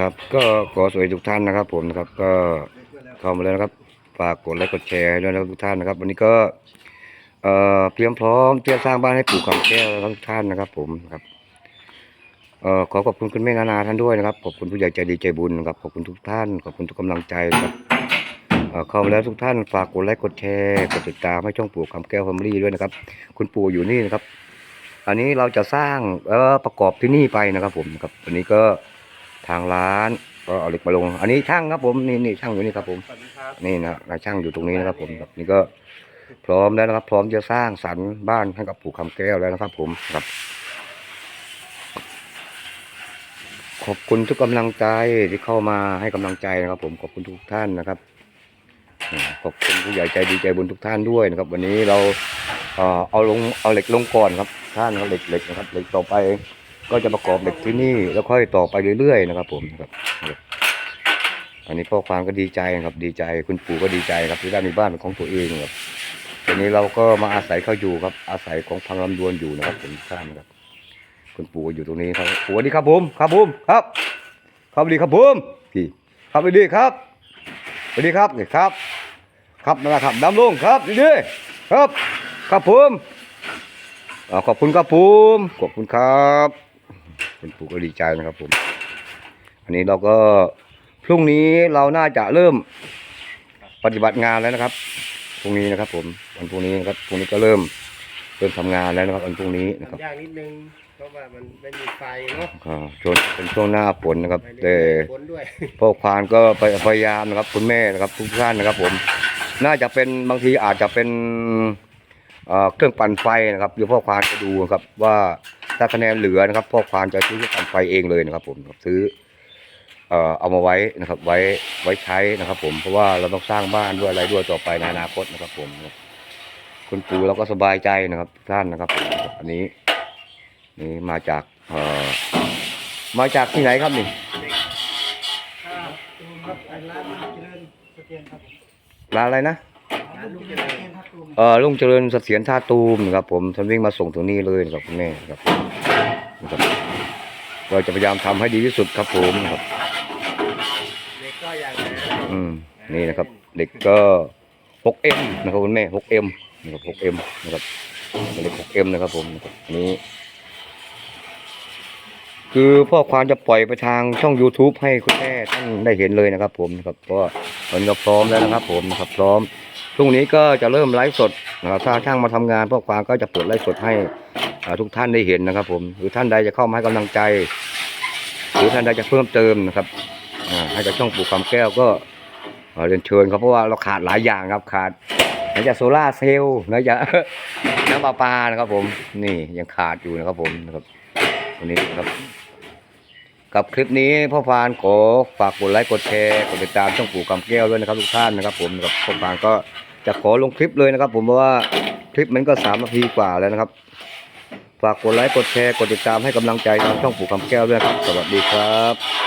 ครับก็ขอสวัสดีทุกท่านนะครับ ผมนะครับก็เข้ามาแล้วนะครับฝากกดไลค์กดแชร์ให้ด้วยนะครับทุกท่านนะครับ วันนี้ก็เอ่อเตรียมพร้อมที่จะสร้างบ้านให้ปู่คำแก้วแล้วทุกท่านนะครับ ผมครับเอ่อขอขอบคุณคุณแม่นานาท่านด้วยนะครับขอบคุณผู้ใหญ่ใจดีใจบุญนะครับขอบคุณทุกท่าน ขอบคุณทุกกำลังใจนะครับเข้ามาแล้วทุกท่านฝากกดไลค์กดแชร์กดติดตามให้ช่องปู่คำแก้วแฟมิลี่ด้วยนะครับ คุณปู่อยู่นี่นะครับ อันนี้เราจะสร้างเอ่อประกอบที่นี่ไปนะครับ ผมครับวันนี้ก็ ทางร้านก็เอาเหล็กมาลง อันนี้ช่างครับผมนี่นี่ช่างอยู่นี่ครับผมสวัสดีครับนี่นะนายช่างอยู่ตรงนี้นะครับ ผมครับนี่ก็พร้อมแล้วนะครับ พร้อมจะสร้างสรรค์บ้านให้กับปู่คำแก้วแล้วนะครับ ผมครับ ขอบคุณทุกกำลังใจที่เข้ามาให้กำลังใจนะครับ ผมขอบคุณทุกท่านนะครับอ่าขอบคุณผู้ใหญ่ใจดีใจบุญทุกท่านด้วยนะครับ วันนี้เราเอ่อเอาลงเอาเหล็กลงก่อนครับท่านเอาเหล็กเหล็กนะครับเหล็กต่อไป ก็จะประกอบเหล็กที่นี่แล้วค่อยต่อไปเรื่อยๆนะครับ ผมครับอันนี้พ่อความก็ดีใจครับดีใจ คุณปู่ก็ดีใจครับที่ได้มีบ้านเป็นของตัวเองครับทีนี้เราก็มาอาศัยเขาอยู่ครับ อาศัยของพังลำดวนอยู่นะครับผมท่านครับ คุณปู่ก็อยู่ตรงนี้ครับปู่สวัสดีครับผมครับผมครับครับสวัสดีครับผมพี่ครับสวัสดีครับสวัสดีครับนี่ครับ ครับนะครับดำลงครับดีๆครับ ครับผมขอบคุณครับผมขอบคุณครับ คุณปู่ก็ดีใจนะครับผม อันนี้เราก็พรุ่งนี้เราน่าจะเริ่มปฏิบัติงานแล้วนะครับพรุ่งนี้นะครับ ผมวันพรุ่งนี้นะครับพรุ่งนี้ก็เริ่มเริ่มทำงานแล้วนะครับวันพรุ่งนี้นะครับยากนิดนึงเพราะว่ามันไม่มีไฟเนาะอ่าช่วงเป็นช่วงหน้าฝนนะครับไม่ได้แต่ ฝนด้วย พ่อควานก็ไปพยายามนะครับคุณแม่นะครับทุกท่านนะครับ ผม น่าจะเป็นบางทีอาจจะเป็นเอ่อเครื่องปั่นไฟนะครับเดี๋ยวพ่อควานจะดูนะครับว่า ถ้าคะแนนเหลือนะครับพ่อควานจะซื้อเครื่องปั่นไฟเองเลยนะครับ ผมซื้อเอ่อเอามาไว้นะครับ ไว้ไว้ใช้นะครับ ผมเพราะว่าเราต้องสร้างบ้านด้วยอะไรด้วยต่อไปในอนาคตนะครับ ผมคุณปู่เราก็สบายใจนะครับทุกท่านนะครับผมอันนี้ นี่มาจากเอ่อมาจากที่ไหนครับนี่ครับครับร้านลูกเจริญสเตียนครับร้านอะไรนะร้านลูก เจริญครับตูมเอ่อลุงเจริญเสถียรท่าตูมนะครับผมท่านวิ่งมาส่งถึงนี่เลยนะครับคุณแม่นะครับนะครับเราจะพยายามทำให้ดีที่สุดครับผมนะครับเด็กก็อย่างนั้นอืมนี่นะครับ เด็กก็ 6M นะครับคุณแม่ 6M นะครับ 6M นะครับเด็ก 6M นะครับผมนะครับอันนี้ คือพ่อควานจะปล่อยไปทางช่อง YouTube ให้คุณแม่ท่านได้เห็นเลยนะครับ ผมนะครับเพราะว่าตอนนี้เราพร้อมแล้วนะครับ ผมนะครับพร้อมพ รุ่งนี้ก็จะเริ่มไลฟ์สดถ้าช่างมาทำงานพ่อควานก็จะเปิดไลฟ์สดให้ทุกท่านได้เห็นนะครับ ผมหรือท่านใดจะเข้ามาให้กำลังใจ หรือท่านใดจะเพิ่มเติมนะครับให้กับช่องปู่คำแก้วก็เรียนเชิญครับเพราะว่าเราขาดหลายอย่างครับขาดไหนจะโซล่าเซลล์ไหนจะน้ำประปานะครับ ผมนี่ยังขาดอยู่นะครับผมนะครับวันนี้นครับ กับคลิปนี้พ่อพานขอฝากกดไลค์กดแชร์กดติดตามช่องปู่คำแก้วด้วยนะครับทุกท่านนะครับ ผมกับพ่อพานก็ จะขอลงคลิปเลยนะครับ ผมเพราะว่าคลิปมันก็สามนาทีกว่าแล้วนะครับ ฝากกดไลค์กดแชร์กดติดตามให้กำลังใจทางช่องผูกคำแก้วด้วยครับ สวัสดีครับ